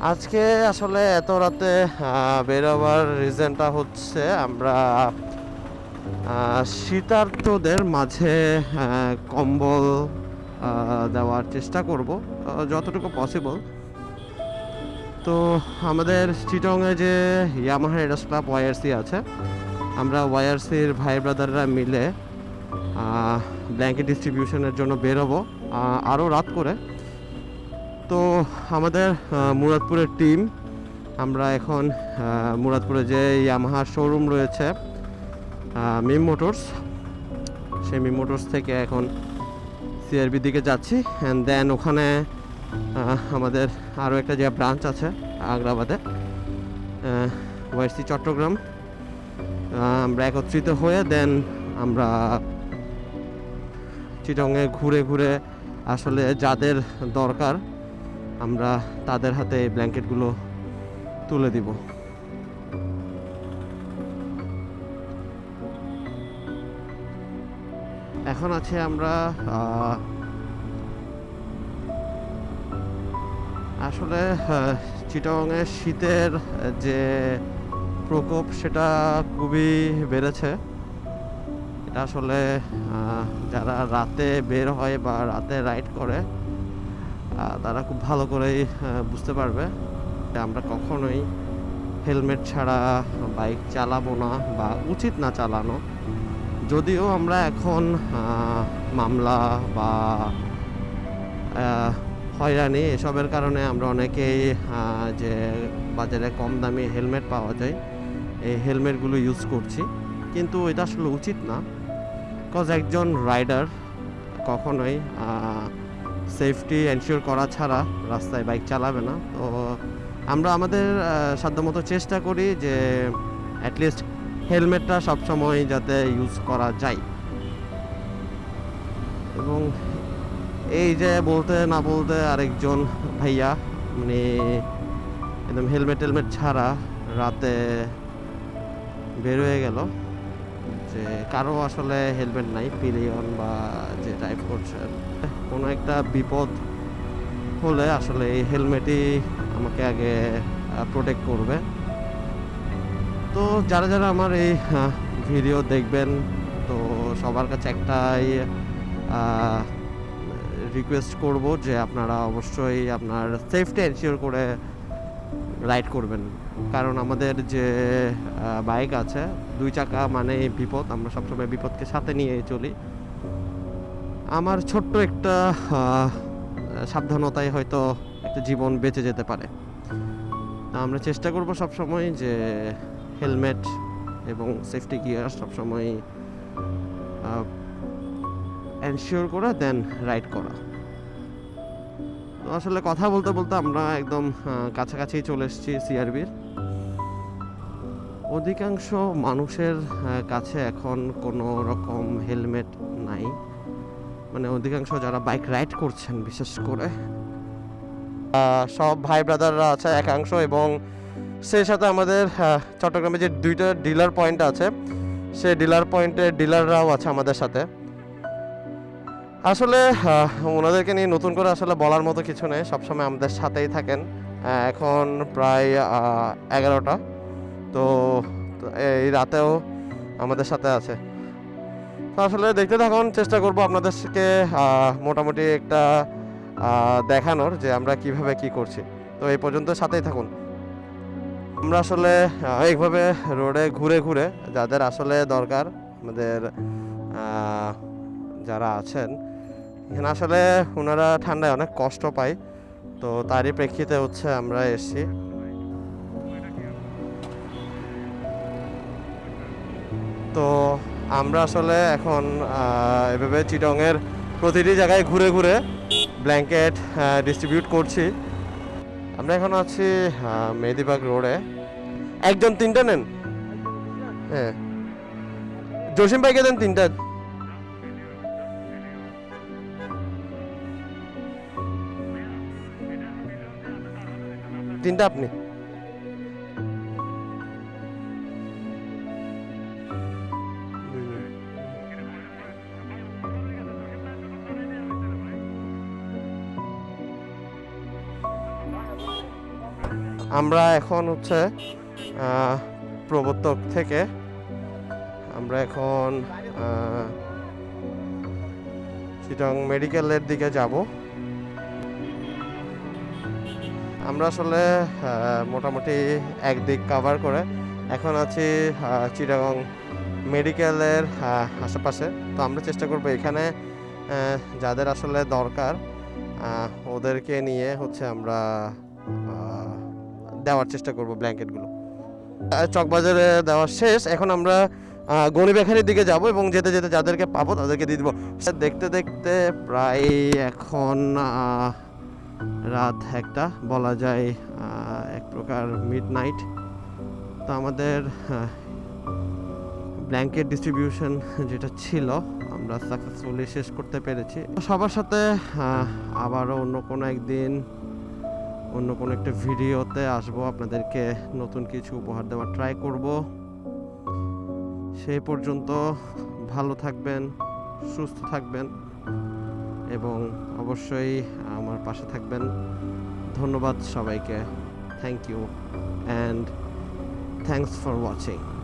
আজকে আসলে এত রাতে বেরোবার রিজনটা হচ্ছে আমরা আহ, শীতার্তদের মাঝে কম্বল দেওয়ার চেষ্টা করব যতটুকু পসিবল তো আমাদের চিটংয়ে যে ইয়ামাহা এডাস ক্লাব ওয়াইআরসি আছে আমরা ওয়াইআরসির ভাই ব্রাদাররা মিলে ব্ল্যাঙ্কেট ডিস্ট্রিবিউশনের জন্য বেরোবো আরও রাত করে। তো আমাদের মুরাদপুরের টিম আমরা এখন মুরাদপুরে যে ইয়ামাহার শোরুম রয়েছে মিম মোটরস সেই মিম মোটরস থেকে এখন সিআরবি দিকে যাচ্ছি। অ্যান্ড দেন ওখানে আমাদের আরও একটা যে ব্রাঞ্চ আছে, আগ্রাবাদে ওয়াইসি চট্টগ্রাম আমরা একত্রিত হয়ে দেন আমরা চিটংয়ে ঘুরে ঘুরে আসলে যাদের দরকার আমরা তাদের হাতে এই ব্ল্যাঙ্কেটগুলো তুলে দিব। এখন আছে আমরা আসলে চিটাগংয়ের শীতের যে প্রকোপ সেটা খুবই বেড়েছে। এটা আসলে যারা রাতে বের হয় বা রাতে রাইড করে তারা খুব ভালো করেই বুঝতে পারবে যে আমরা কখনোই হেলমেট ছাড়া বাইক চালাবো না বা উচিত না চালানো। যদিও আমরা এখন মামলা বা হয়রানি এসবের কারণে আমরা অনেকেই যে বাজারে কম দামি হেলমেট পাওয়া যায়, এই হেলমেটগুলো ইউজ করছি। কিন্তু এটা আসলে উচিত না। কজ একজন রাইডার কখনোই সেফটি এনশিওর করা ছাড়া রাস্তায় বাইক চালাবে না। তো আমরা আমাদের সাধ্যমতো চেষ্টা করি যে অ্যাটলিস্ট হেলমেটটা সবসময় যাতে ইউজ করা যায়। এবং এই যে বলতে না বলতে আরেকজন ভাইয়া মানে একদম হেলমেট টেলমেট ছাড়া রাতে বের হয়ে গেল। যে কারও আসলে হেলমেট নাই পিলিয়ন বা যে ড্রাইভ করছেন, কোনো একটা বিপদ হলে আসলে এই হেলমেটই আমাকে আগে প্রোটেক্ট করবে। তো যারা যারা আমার এই ভিডিও দেখবেন, তো সবার কাছে একটাই রিকোয়েস্ট করব যে আপনারা অবশ্যই আপনার সেফটি এনশিওর করে রাইড করবেন। কারণ আমাদের যে বাইক আছে, দুই চাকা মানে বিপদ, আমরা সবসময় বিপদকে সাথে নিয়ে চলি। আমার ছোট্ট একটা সাবধানতায় হয়তো একটা জীবন বেঁচে যেতে পারে। আমরা চেষ্টা করব সবসময় যে, হেলমেট এবং সেফটি গিয়ার সবসময় এনশিওর করা দেন রাইড করা। তো আসলে কথা বলতে বলতে আমরা একদম কাছাকাছি চলে এসেছি সিআরবির। অধিকাংশ মানুষের কাছে এখন কোনো রকম হেলমেট নাই। মানে অধিকাংশ যারা বাইক রাইড করছেন, বিশেষ করে সব ভাই ব্রাদাররা আছে একাংশ এবং সেই সাথে আমাদের চট্টগ্রামে যে দুইটা ডিলার পয়েন্ট আছে, সেই ডিলার পয়েন্টের ডিলাররাও আছে আমাদের সাথে। আসলে ওনাদেরকে নিয়ে নতুন করে আসলে বলার মতো কিছু নেই। সবসময় আমাদের সাথেই থাকেন। এখন প্রায় এগারোটা। তো এই রাতেও আমাদের সাথে আছে। তো আসলে দেখতে থাকুন, চেষ্টা করব আপনাদেরকে মোটামুটি একটা দেখানোর যে আমরা কীভাবে কি করছি। তো এই পর্যন্ত সাথেই থাকুন। আমরা আসলে এইভাবে রোডে ঘুরে ঘুরে যাদের আসলে দরকার, আমাদের যারা আছেন এখানে আসলে ওনারা ঠান্ডায় অনেক কষ্ট পায়। তো তারই প্রেক্ষিতে হচ্ছে আমরা এসেছি। তো আমরা আসলে এখন এভাবে চিটংয়ের প্রতিটি জায়গায় ঘুরে ঘুরে ব্ল্যাঙ্কেট ডিস্ট্রিবিউট করছি। আমরা এখন আছি আহ, মেহেদিবাগ রোডে। একজন তিনটা নেন? হ্যাঁ। জসিম ভাইকে দেন তিনটা। তিনটা আপনি? আমরা এখন হচ্ছে প্রবর্তক থেকে আমরা এখন চিটং মেডিকেলের দিকে যাব। আমরা আসলে মোটামুটি একদিক কভার করে এখন আছি চিটাগং মেডিকেলের আশেপাশে। তো আমরা চেষ্টা করব এখানে যাদের আসলে দরকার ওদেরকে নিয়ে হচ্ছে আমরা দেওয়ার চেষ্টা করব ব্ল্যাঙ্কেটগুলো। চকবাজারে দেওয়া শেষ। এখন আমরা গণিবেখানির দিকে যাব এবং যেতে যেতে যাদেরকে পাবো তাদেরকে দিয়ে দিব। দেখতে দেখতে প্রায় এখন রাত একটা, বলা যায় এক প্রকার মিড নাইট তো আমাদের ব্ল্যাঙ্কেট ডিস্ট্রিবিউশন যেটা ছিল, আমরা সাকসেসফুলি শেষ করতে পেরেছি। সবার সাথে আবারও অন্য কোনো একদিন, অন্য কোনো একটা ভিডিওতে আসব। আপনাদেরকে নতুন কিছু উপহার দেওয়ার ট্রাই করব। সেই পর্যন্ত ভালো থাকবেন, সুস্থ থাকবেন। এবং অবশ্যই আমার পাশে থাকবেন। ধন্যবাদ সবাইকে। Thank you and thanks for watching